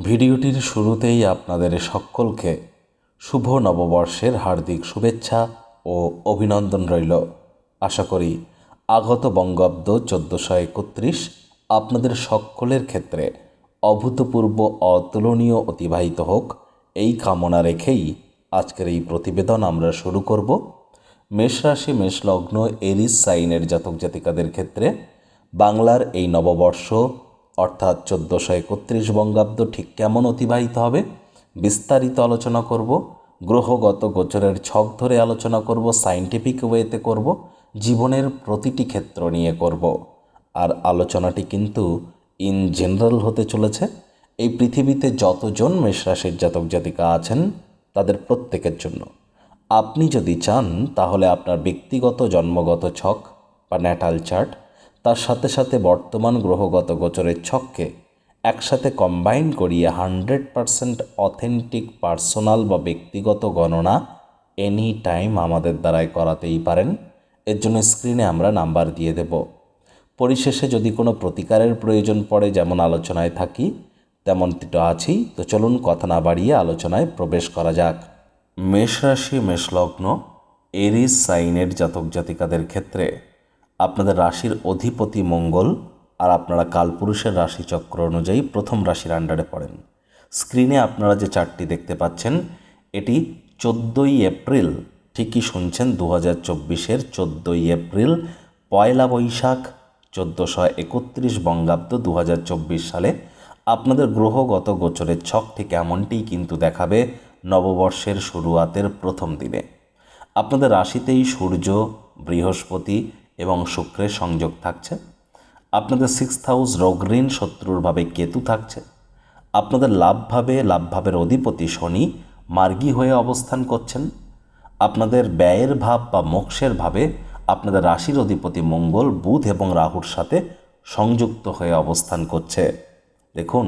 ভিডিওটির শুরুতেই আপনাদের সকলকে শুভ নববর্ষের হার্দিক শুভেচ্ছা ও অভিনন্দন রইল। আশা করি আগত বঙ্গাব্দ চোদ্দোশো একত্রিশ আপনাদের সকলের ক্ষেত্রে অভূতপূর্ব অতুলনীয় অতিবাহিত হোক। এই কামনা রেখেই আজকের এই প্রতিবেদন আমরা শুরু করব। মেষরাশি মেষলগ্ন এরিস সাইনের জাতক জাতিকাদের ক্ষেত্রে বাংলার এই নববর্ষ অর্থাৎ চোদ্দোশো একত্রিশ বঙ্গাব্দ ঠিক কেমন অতিবাহিত হবে? বিস্তারিত আলোচনা করব, গ্রহগত গোচরের ছক ধরে আলোচনা করব সাইন্টিফিক ওয়েতে করব, জীবনের প্রতিটি ক্ষেত্র নিয়ে করব। আর আলোচনাটি কিন্তু ইন জেনারেল হতে চলেছে। এই পৃথিবীতে যতজন মেষরাশির জাতক জাতিকা আছেন, তাদের প্রত্যেকের জন্য। আপনি যদি চান, তাহলে আপনার ব্যক্তিগত জন্মগত ছক বা ন্যাটাল চার্ট তার সাথে সাথে বর্তমান গ্রহগত গোচরের ছককে একসাথে কম্বাইন করিয়ে হান্ড্রেড পারসেন্ট অথেন্টিক পার্সোনাল বা ব্যক্তিগত গণনা এনি টাইম আমাদের দ্বারাই করাতেই পারেন। এর জন্য স্ক্রিনে আমরা নাম্বার দিয়ে দেব। পরিশেষে যদি কোনো প্রতিকারের প্রয়োজন পড়ে, যেমন আলোচনায় থাকি, তেমনটি তো আছেই। তো চলুন কথা না বাড়িয়ে আলোচনায় প্রবেশ করা যাক। মেষ রাশি মেষলগ্ন এরিস সাইনের জাতক জাতিকাদের ক্ষেত্রে। আপনাদের রাশির অধিপতি মঙ্গল আর আপনারা কালপুরুষের রাশিচক্র অনুযায়ী প্রথম রাশির আন্ডারে পড়েন। স্ক্রিনে আপনারা যে চারটি দেখতে পাচ্ছেন, এটি চোদ্দোই এপ্রিল, ঠিকই শুনছেন দু হাজার চব্বিশের চোদ্দোই এপ্রিল, পয়লা বৈশাখ, চোদ্দোশো একত্রিশ বঙ্গাব্দ দু হাজার চব্বিশ সালে। আপনাদের গ্রহগত গোচরের ছক ঠিক এমনটিই কিন্তু দেখাবে নববর্ষের শুরুয়াতের প্রথম দিনে। আপনাদের রাশিতেই সূর্য, বৃহস্পতি এবং শুক্রের সংযোগ থাকছে। আপনাদের সিক্স হাউস রোগঋণ শত্রুরভাবে কেতু থাকছে। আপনাদের লাভভাবে লাভভাবের অধিপতি শনি মার্গী হয়ে অবস্থান করছেন। আপনাদের ব্যয়ের ভাব বা মোক্ষের ভাবে আপনাদের রাশির অধিপতি মঙ্গল, বুধ এবং রাহুর সাথে সংযুক্ত হয়ে অবস্থান করছে। দেখুন,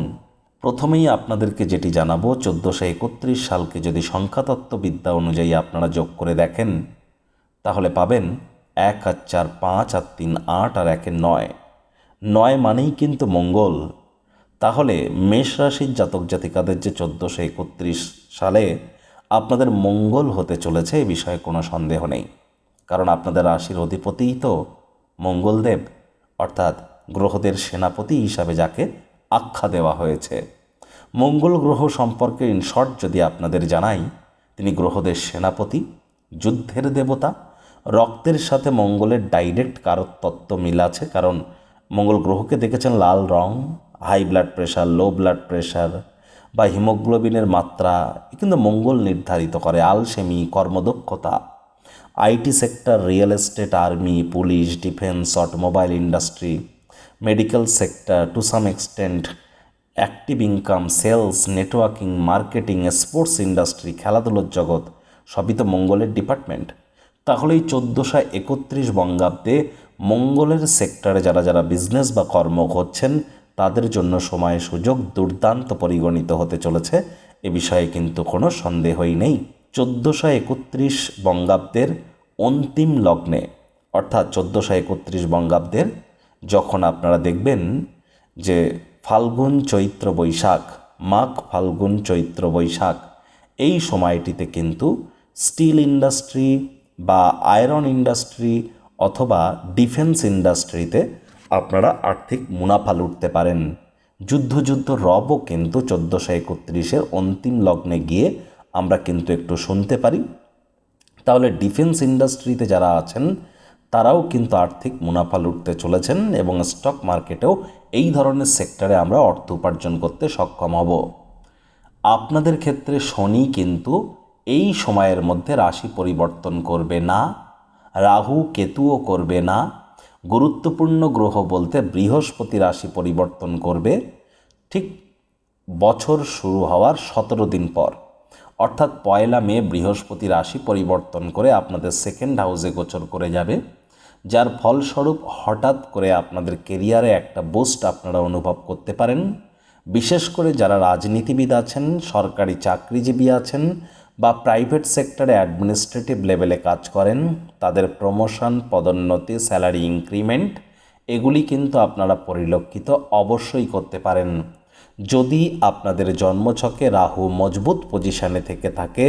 প্রথমেই আপনাদেরকে যেটি জানাব, চোদ্দোশো একত্রিশ সালকে যদি সংখ্যাতত্ত্ববিদ্যা অনুযায়ী আপনারা যোগ করে দেখেন, তাহলে পাবেন এক আর চার, পাঁচ আর তিন, আট আর একে নয়। নয় মানেই কিন্তু মঙ্গল। তাহলে মেষ রাশির জাতক জাতিকাদের যে চোদ্দোশো একত্রিশ সালে আপনাদের মঙ্গল হতে চলেছে এ বিষয়ে কোনো সন্দেহ নেই। কারণ আপনাদের রাশির অধিপতিই তো মঙ্গলদেব। অর্থাৎ গ্রহদের সেনাপতি হিসাবে যাকে আখ্যা দেওয়া হয়েছে। মঙ্গল গ্রহ সম্পর্কে ইনশর্ট যদি আপনাদের জানাই, তিনি গ্রহদের সেনাপতি, যুদ্ধের দেবতা রক্তের সাথে মঙ্গলের ডাইরেক্ট কারও তত্ত্ব মিল আছে, কারণ মঙ্গল গ্রহকে দেখেছেন লাল রং high blood pressure low blood pressure বা হিমোগ্লোবিনের মাত্রা। কিন্তু মঙ্গল নির্ধারিত করে, আলসেমি, কর্মদক্ষতা। IT sector real estate army police defence automobile industry medical sector to some extent active income sales networking marketing sports industry খেলাধুলোর জগৎ, সবই তো মঙ্গলের ডিপার্টমেন্ট তাহলে এই চোদ্দোশো একত্রিশ বঙ্গাব্দে মঙ্গলের সেক্টরে যারা যারা বিজনেস বা কর্ম করছেন, তাদের জন্য সময় সুযোগ দুর্দান্ত পরিগণিত হতে চলেছে। এ বিষয়ে কিন্তু কোনো সন্দেহই নেই। চোদ্দোশো একত্রিশ বঙ্গাব্দের অন্তিম লগ্নে, অর্থাৎ চোদ্দোশো একত্রিশ বঙ্গাব্দের যখন আপনারা দেখবেন যে ফাল্গুন চৈত্র বৈশাখ, মাঘ ফাল্গুন চৈত্র বৈশাখ, এই সময়টিতে কিন্তু স্টিল ইন্ডাস্ট্রি বা আয়রন ইন্ডাস্ট্রি অথবা ডিফেন্স ইন্ডাস্ট্রিতে আপনারা আর্থিক মুনাফা লুটতে পারেন। যুদ্ধ যুদ্ধ রবও কিন্তু চোদ্দোশো একত্রিশের অন্তিম লগ্নে গিয়ে আমরা কিন্তু একটু শুনতে পারি। তাহলে ডিফেন্স ইন্ডাস্ট্রিতে যারা আছেন, তারাও কিন্তু আর্থিক মুনাফা লুটতে চলেছেন এবং স্টক মার্কেটেও এই ধরনের সেক্টরে আমরা অর্থ উপার্জন করতে সক্ষম হব। আপনাদের ক্ষেত্রে শনি কিন্তু এই সময়ের মধ্যে রাশি পরিবর্তন করবে না, রাহু কেতুও করবে না, গুরুত্বপূর্ণ গ্রহ বলতে বৃহস্পতি রাশি পরিবর্তন করবে, ঠিক বছর শুরু হওয়ার সতেরো দিন পর। অর্থাৎ পয়লা মে বৃহস্পতি রাশি পরিবর্তন করে আপনাদের সেকেন্ড হাউসে গোচর করে যাবে, যার ফলস্বরূপ হঠাৎ করে আপনাদের কেরিয়ারে একটা বুস্ট আপনারা অনুভব করতে পারেন। বিশেষ করে যারা রাজনীতিবিদ আছেন, সরকারি চাকরিজীবী আছেন বা প্রাইভেট সেক্টরে অ্যাডমিনিস্ট্রেটিভ লেভেলে কাজ করেন, তাদের প্রমোশন পদোন্নতি স্যালারি ইনক্রিমেন্ট এগুলি কিন্তু আপনারা পরিলক্ষিত অবশ্যই করতে পারেন। যদি আপনাদের জন্মছকে রাহু মজবুত পজিশনে থেকে থাকে,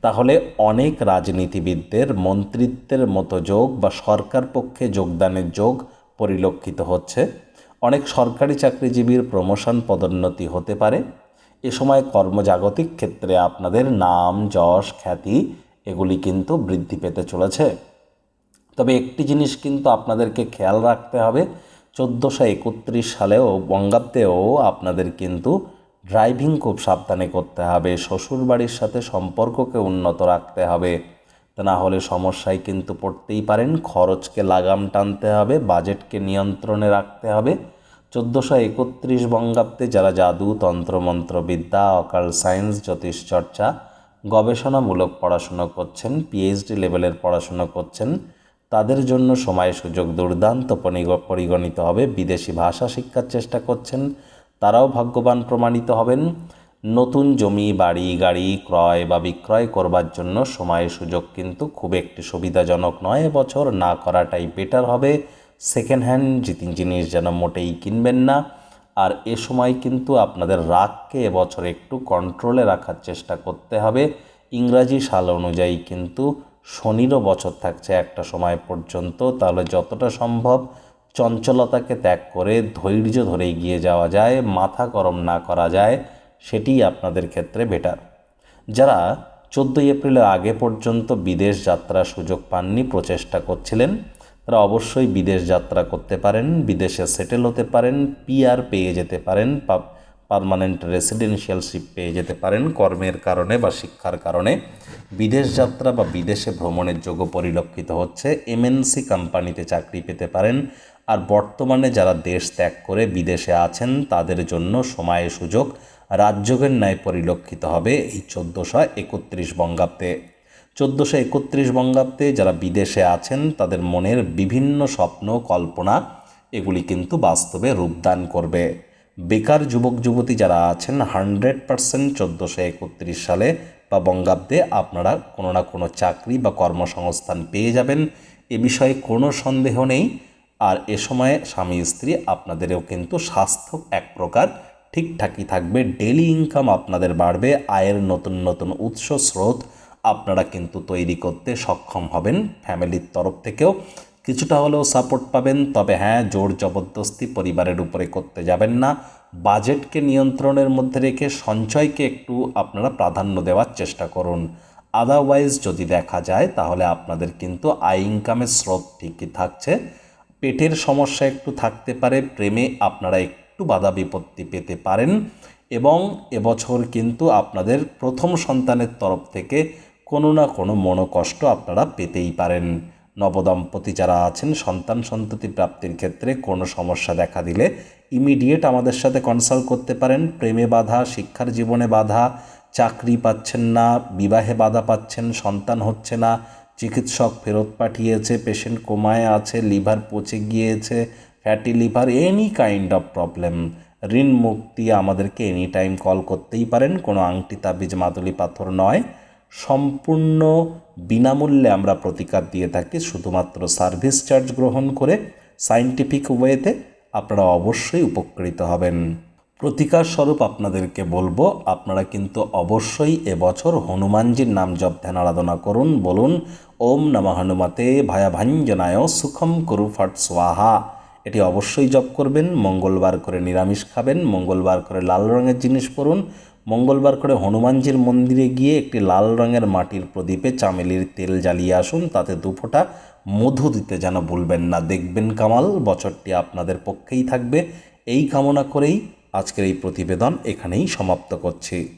তাহলে অনেক রাজনীতিবিদদের মন্ত্রিত্বের মতো যোগ বা সরকার পক্ষে যোগদানের যোগ পরিলক্ষিত হচ্ছে। অনেক সরকারি চাকরিজীবীর প্রমোশন পদোন্নতি হতে পারে। এ সময় কর্মজাগতিক ক্ষেত্রে আপনাদের নাম, যশ, খ্যাতি এগুলি কিন্তু বৃদ্ধি পেতে চলেছে। তবে একটি জিনিস কিন্তু আপনাদেরকে খেয়াল রাখতে হবে, চোদ্দোশো একত্রিশ সালেও বঙ্গাব্দেও আপনাদের কিন্তু ড্রাইভিং খুব সাবধানে করতে হবে, শ্বশুরবাড়ির সাথে সম্পর্ককে উন্নত রাখতে হবে। তা না হলে সমস্যায় কিন্তু পড়তেই পারেন, খরচকে লাগাম টানতে হবে, বাজেটকে নিয়ন্ত্রণে রাখতে হবে। চোদ্দোশো একত্রিশ বঙ্গাব্দে যারা জাদু তন্ত্রমন্ত্র বিদ্যা, অকাল সায়েন্স জ্যোতিষচর্চা গবেষণামূলক পড়াশুনো করছেন পিএইচডি লেভেলের পড়াশুনো করছেন, তাদের জন্য সময়, সুযোগ, দুর্দান্ত পরিগণিত হবে, বিদেশি ভাষা শিক্ষার চেষ্টা করছেন, তারাও ভাগ্যবান প্রমাণিত হবেন। নতুন জমি, বাড়ি, গাড়ি ক্রয় বা বিক্রয় করবার জন্য সময়, সুযোগ কিন্তু খুব একটি সুবিধাজনক নয় বছর না করাটাই বেটার হবে। সেকেন্ড হ্যান্ড জিনিস যেন মোটেই কিনবেন না। আর এ সময় কিন্তু আপনাদের রাগকে এবছর একটু কন্ট্রোলে রাখার চেষ্টা করতে হবে। ইংরাজি সাল অনুযায়ী কিন্তু শনিরও বছর থাকছে একটা সময় পর্যন্ত। তাহলে যতটা সম্ভব চঞ্চলতাকে ত্যাগ করে ধৈর্য ধরে এগিয়ে যাওয়া যায়, মাথা গরম না করা যায় সেটিই আপনাদের ক্ষেত্রে বেটার যারা চোদ্দোই এপ্রিলের আগে পর্যন্ত বিদেশ যাত্রার সুযোগ পাননি, প্রচেষ্টা করছিলেন তারা অবশ্যই বিদেশ যাত্রা করতে পারেন, বিদেশে সেটেল হতে পারেন পিআর পেয়ে যেতে পারেন পারমানেন্ট রেসিডেন্সিয়ালশিপ পেয়ে যেতে পারেন, কর্মের কারণে বা শিক্ষার কারণে। বিদেশ যাত্রা বা বিদেশে ভ্রমণের যোগ্য পরিলক্ষিত হচ্ছে এমএনসি কোম্পানিতে চাকরি পেতে পারেন। আর বর্তমানে যারা দেশ ত্যাগ করে বিদেশে আছেন, তাদের জন্য সময় সুযোগ, রাজযোগের ন্যায় পরিলক্ষিত হবে এই চোদ্দোশো একত্রিশ বঙ্গাব্দে। চোদ্দোশো একত্রিশ বঙ্গাব্দে যারা বিদেশে আছেন, তাদের মনের বিভিন্ন স্বপ্ন, কল্পনা, এগুলি কিন্তু বাস্তবে রূপদান করবে। বেকার যুবক, যুবতী যারা আছেন, হান্ড্রেড পারসেন্ট চোদ্দোশো একত্রিশ সালে বা বঙ্গাব্দে আপনারা কোনো না কোনো চাকরি বা কর্মসংস্থান পেয়ে যাবেন। এ বিষয়ে কোনো সন্দেহ নেই। আর এ সময়ে স্বামী, স্ত্রী আপনাদেরও কিন্তু স্বাস্থ্য এক প্রকার, ঠিকঠাকই থাকবে। ডেলি ইনকাম আপনাদের বাড়বে। আয়ের নতুন নতুন উৎস, স্রোত আপনারা কিন্তু তৈরি করতে সক্ষম হবেন ফ্যামিলির তরফ থেকেও। কিছুটা হলেও সাপোর্ট পাবেন, তবে হ্যাঁ জোর জবরদস্তি পরিবারের উপরে করতে যাবেন না। বাজেটকে নিয়ন্ত্রণের মধ্যে রেখে সঞ্চয়কে একটু আপনারা প্রাধান্য দেওয়ার চেষ্টা করুন। আদারওয়াইজ যদি দেখা যায়, তাহলে আপনাদের কিন্তু আয় ইনকামের স্রোত ঠিকই থাকছে। পেটের সমস্যা একটু থাকতে পারে, প্রেমে আপনারা একটু বাধা বিপত্তি পেতে পারেন। এবং এবছর কিন্তু আপনাদের প্রথম সন্তানের তরফ থেকে কোনো না কোনো মনোকষ্ট আপনারা পেতেই পারেন। নবদম্পতি যারা আছেন, সন্তান সন্ততি প্রাপ্তির ক্ষেত্রে কোনো সমস্যা দেখা দিলে ইমিডিয়েট আমাদের সাথে কনসাল্ট করতে পারেন। প্রেমে বাধা, শিক্ষার জীবনে বাধা, চাকরি পাচ্ছেন না, বিবাহে বাধা পাচ্ছেন, সন্তান হচ্ছে না, চিকিৎসক ফেরত পাঠিয়েছে পেশেন্ট কোমায় আছে লিভার পচে গিয়েছে fatty liver any kind of problem ঋণ মুক্তি আমাদেরকে এনি টাইম কল করতেই পারেন। কোনো আংটি, তাবিজ, মাদুলি, পাথর নয়। সম্পূর্ণ বিনামূল্যে আমরা প্রতিকার দিয়ে থাকি, শুধুমাত্র সার্ভিস চার্জ গ্রহণ করে সাইন্টিফিক ওয়েতে আপনারা অবশ্যই উপকৃত হবেন। প্রতিকার স্বরূপ আপনাদেরকে বলব, আপনারা কিন্তু অবশ্যই এবছর হনুমানজির নাম জপ ধ্যান আরাধনা করুন, বলুন, ওম নমঃ হনুমতে ভায়াভাঞ্জনায় সুখম করু ফট স্বাহা। এটি অবশ্যই জপ করবেন, মঙ্গলবার করে নিরামিষ খাবেন, মঙ্গলবার করে লাল রঙের জিনিস পরুন, মঙ্গলবার করে হনুমানজির মন্দিরে গিয়ে একটি লাল রঙের মাটির প্রদীপে চামেলির তেল জ্বালিয়ে আসুন, তাতে দুফোঁটা মধু দিতে যেন ভুলবেন না। দেখবেন কামাল, বছরটি আপনাদের পক্ষেই থাকবে। এই কামনা করেই আজকের এই প্রতিবেদন এখানেই সমাপ্ত করছি।